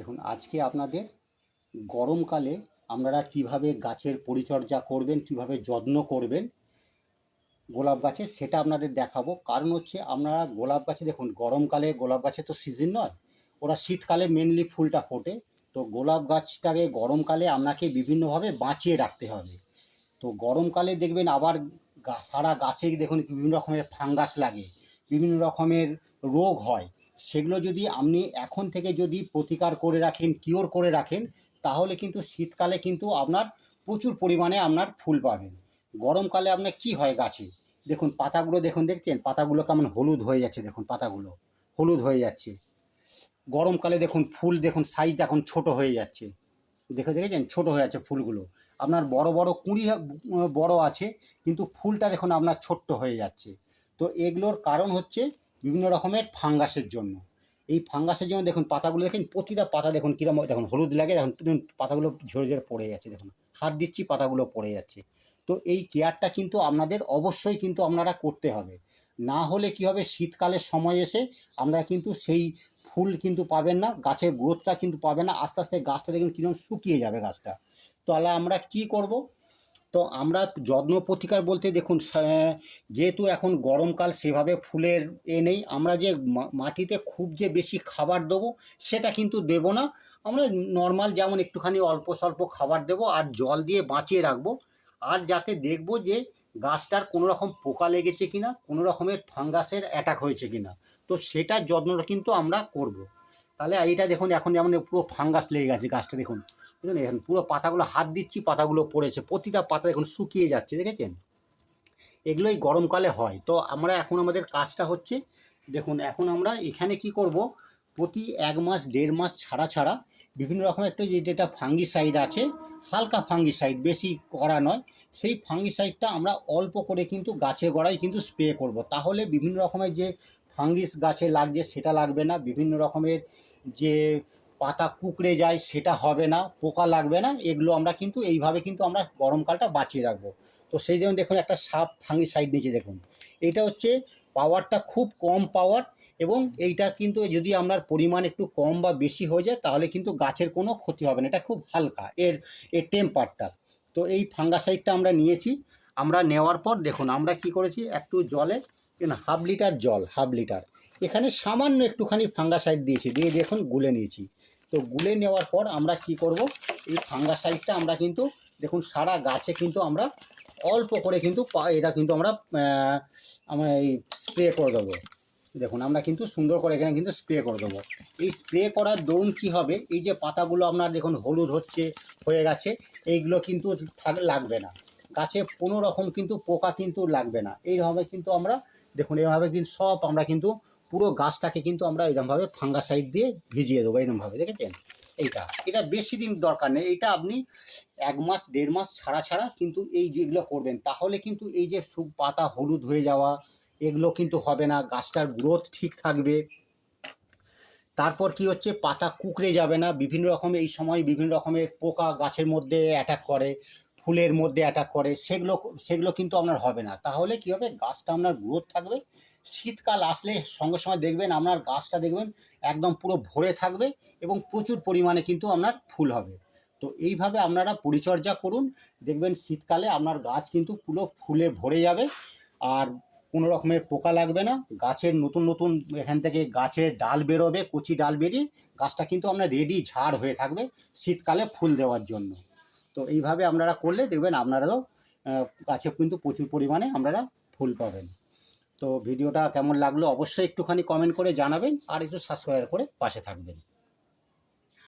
দেখুন, আজকে আপনাদের গরমকালে আপনারা কীভাবে গাছের পরিচর্যা করবেন, কীভাবে যত্ন করবেন গোলাপ গাছে, সেটা আপনাদের দেখাবো। কারণ হচ্ছে আপনারা গোলাপ গাছে, দেখুন, গরমকালে গোলাপ গাছে তো সিজন নয়, ওরা শীতকালে মেনলি ফুলটা ফোটে। তো গোলাপ গাছটাকে গরমকালে আপনাকে বিভিন্নভাবে বাঁচিয়ে রাখতে হবে। তো গরমকালে দেখবেন আবার সারা গাছে দেখুন বিভিন্ন রকমের ফাঙ্গাস লাগে, বিভিন্ন রকমের রোগ হয়। সেগুলো যদি আপনি এখন থেকে যদি প্রতিকার করে রাখেন কিওর করে রাখেন, তাহলে কিন্তু শীতকালে কিন্তু আপনার প্রচুর পরিমাণে আপনার ফুল পাবেন। গরমকালে আপনার কি হয় গাছে? দেখুন, পাতাগুলো দেখুন, দেখছেন? পাতাগুলো কেমন হলুদ হয়ে যাচ্ছে, দেখুন পাতাগুলো। হলুদ হয়ে যাচ্ছে। গরমকালে দেখুন, ফুল দেখুন সাইজ এখন ছোট হয়ে যাচ্ছে। দেখে দেখেছেন? ছোট হয়ে যাচ্ছে ফুলগুলো। আপনার বড় বড় কুঁড়ি বড় আছে, কিন্তু ফুলটা দেখুন আপনার ছোট্ট হয়ে যাচ্ছে। তো এগুলোর কারণ হচ্ছে বিভিন্ন রকমের ফাঙ্গাসের জন্য। এই ফাঙ্গাসের জন্য দেখুন পাতাগুলো দেখেন, প্রতিটা পাতা দেখুন কীরকম দেখুন হলুদ লাগে, দেখুন পাতাগুলো ঝরে ঝরে পড়ে যাচ্ছে, দেখুন। হাত দিচ্ছি, পাতাগুলো পড়ে যাচ্ছে। তো এই কেয়ারটা কিন্তু আপনাদের অবশ্যই কিন্তু আপনারা করতে হবে। না হলে কি হবে? শীতকালের সময় এসে আমরা কিন্তু সেই ফুল কিন্তু পাবেন না, গাছের গ্রোথটা কিন্তু পাবেন না। আস্তে আস্তে গাছটা দেখুন কীরকম শুকিয়ে যাবে গাছটা। তাহলে আমরা কি করব? তো আমরা যত্ন প্রতিকার বলতে দেখুন যেহেতু এখন গরমকাল সেভাবে ফুলের এ নেই, আমরা যে মাটিতে খুব যে বেশি খাবার দেবো সেটা কিন্তু দেব না। আমরা নর্মাল যেমন একটুখানি অল্প স্বল্প খাবার দেবো আর জল দিয়ে বাঁচিয়ে রাখব। আর যাতে দেখব যে গাছটার কোনো রকম পোকা লেগেছে কিনা, কোনো রকমের ফাঙ্গাসের অ্যাটাক হয়েছে কিনা। তো সেটার যত্নটা কিন্তু আমরা করব। তাহলে এইটা দেখুন, এখন যেমন পুরো ফাঙ্গাস লেগে গেছে গাছটা দেখুন। দেখুন এখন পুরো পাতাগুলো, হাত দিচ্ছি, পাতাগুলো পড়েছে, প্রতিটা পাতা এখন শুকিয়ে যাচ্ছে, দেখেছেন? এগুলোই গরমকালে হয়। তো আমরা এখন আমাদের কাজটা হচ্ছে, দেখুন, এখন আমরা এখানে কি করব? প্রতি এক মাস, দেড় মাস ছাড়া ছাড়া বিভিন্ন রকম একটা যে যেটা ফাঙ্গিসাইড আছে, হালকা ফাঙ্গিসাইড বেশি করা নয়, সেই ফাঙ্গিসাইডটা আমরা অল্প করে কিন্তু গাছের গোড়ায় কিন্তু স্প্রে করব। তাহলে বিভিন্ন রকমের যে ফাঙ্গিস গাছে লাগছে, সেটা লাগবে না। বিভিন্ন রকমের যে পাতা কুকড়ে যায় সেটা হবে না, পোকা লাগবে না, এগুলো আমরা কিন্তু এইভাবে কিন্তু আমরা গরমকালটা বাঁচিয়ে রাখব। তো সেই জন্য দেখুন একটা সাপ ফাঙ্গি সাইড নিচে দেখুন। এটা হচ্ছে পাওয়ারটা খুব কম পাওয়ার এবং এইটা কিন্তু যদি আপনার পরিমাণ একটু কম বা বেশি হয়ে যায় তাহলে কিন্তু গাছের কোনো ক্ষতি হবে না, এটা খুব হালকা এর এর টেম্পারটা তো এই ফাঙ্গাসাইডটা আমরা নিয়েছি, আমরা নেওয়ার পর দেখুন আমরা কি করেছি, একটু জলে হাফ লিটার জল হাফ লিটার এখানে সামান্য একটুখানি ফাঙ্গাসাইড দিয়েছি, দিয়ে দেখুন গুলে নিয়েছি। তো গুলে নেওয়ার পর আমরা কি করব? এই ফাঙ্গাসাইডটা আমরা কিন্তু, দেখুন সারা গাছে কিন্তু আমরা অল্প করে কিন্তু এটা কিন্তু আমরা আমরা এই স্প্রে করে দেবো। দেখুন, আমরা কিন্তু সুন্দর করে এখানে কিন্তু স্প্রে করে দেবো। এই স্প্রে করার দরুন কি হবে? এই যে পাতাগুলো আপনার দেখুন হলুদ হচ্ছে, হয়ে গেছে, এইগুলো কিন্তু লাগবে না। গাছে কোনো রকম কিন্তু পোকা কিন্তু লাগবে না। এইভাবে কিন্তু আমরা, দেখুন, এইভাবে কিন্তু সব আমরা কিন্তু পুরো গাছটাকে কিন্তু আমরা এরকমভাবে ফাঙ্গাসাইড দিয়ে ভিজিয়ে দেবো এরকমভাবে দেখেছেন? এইটা, এটা বেশি দিন দরকার নেই এটা আপনি এক মাস, দেড় মাস ছাড়া ছাড়া কিন্তু এই যেগুলো করবেন, তাহলে কিন্তু এই যে সু, পাতা হলুদ হয়ে যাওয়া, এগুলো কিন্তু হবে না, গাছটার গ্রোথ ঠিক থাকবে। তারপর কি হচ্ছে, পাতা কুকড়ে যাবে না, বিভিন্ন রকম এই সময় বিভিন্ন রকমের পোকা গাছের মধ্যে অ্যাটাক করে। ফুলের মধ্যে অ্যাটাক করে, সেগুলো সেগুলো কিন্তু আপনার হবে না। তাহলে কি হবে? গাছটা আপনার গ্রোথ থাকবে। শীতকাল আসলে সঙ্গে সঙ্গে দেখবেন আপনার গাছটা দেখবেন একদম পুরো ভরে থাকবে এবং প্রচুর পরিমাণে কিন্তু আপনার ফুল হবে। তো এইভাবে আপনারা পরিচর্যা করুন। দেখবেন শীতকালে আপনার গাছ কিন্তু পুরো ফুলে ভরে যাবে। আর কোনো রকমের পোকা লাগবে না। গাছের নতুন নতুন এখান থেকে গাছের ডাল বেরোবে, কচি ডাল বেরিয়ে গাছটা কিন্তু আপনার রেডি ঝাড় হয়ে থাকবে শীতকালে ফুল দেওয়ার জন্য। তো এইভাবে আপনারা করলে দেখবেন আপনারাও গাছে কিন্তু প্রচুর পরিমাণে আপনারা ফুল পাবেন। তো ভিডিওটা কেমন লাগল অবশ্যই একটুখানি কমেন্ট করে জানাবেন আর একটু সাবস্ক্রাইব করে পাশে থাকবেন।